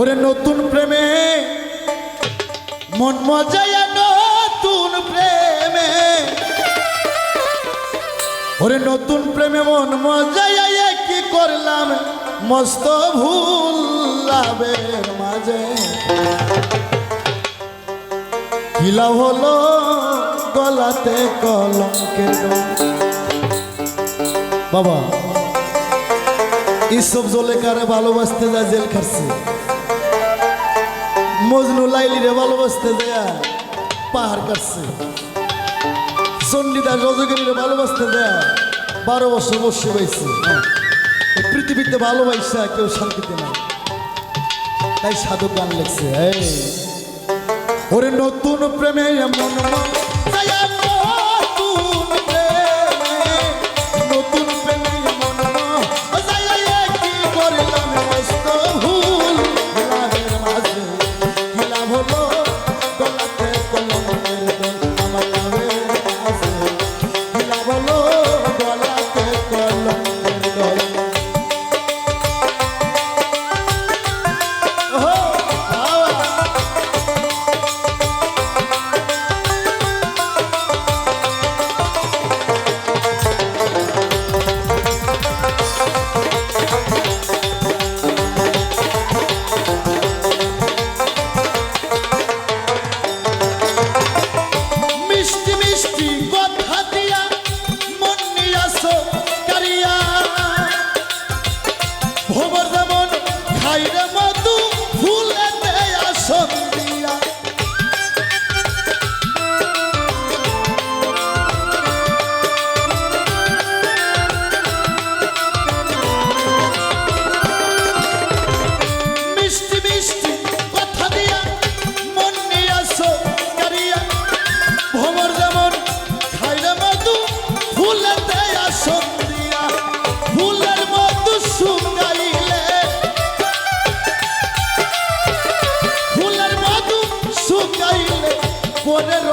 ওরে নতুন প্রেমে, মন মজায় নতুন প্রেমে। ওরে নতুন প্রেমে মন মজায় কি করলাম? মস্ত ভুল লাভের মাঝে। কিলা হলো গলাতে কলঙ্কের বাবা, ইসব জলেকারে ভালোবাসতে যা জেল খাচ্ছে মজনু লাইলিরে ভালোবাসতে দেয়া পাহাড় কাটছে। চণ্ডীদাস রজগিনীরে ভালোবাসতে দেয়া বারো বছর বসে পাইছে পৃথিবীতে ভালোবাসা কেউ শান্তিতে নাই। তাই সাধু গান লেগছে ওরে নতুন প্রেমে এমন tú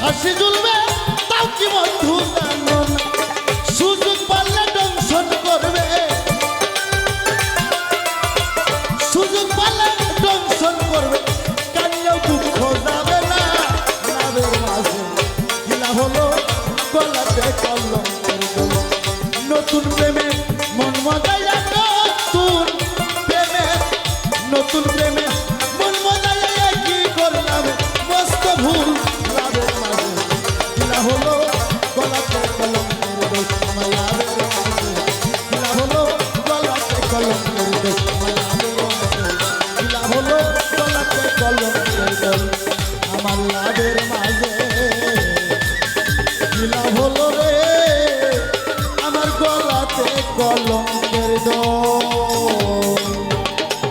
ফাঁসি ঝুলবে তাও কি বন্ধু জানো না? সুযোগ পারলে দংশন করবে। সুযোগ পারলে দংশন করবে। কান্নাও দুঃখ যাবে না। লাভের মাঝে কিলা হলো, গলাতে কলঙ্কের নতুন প্রেমে কিলা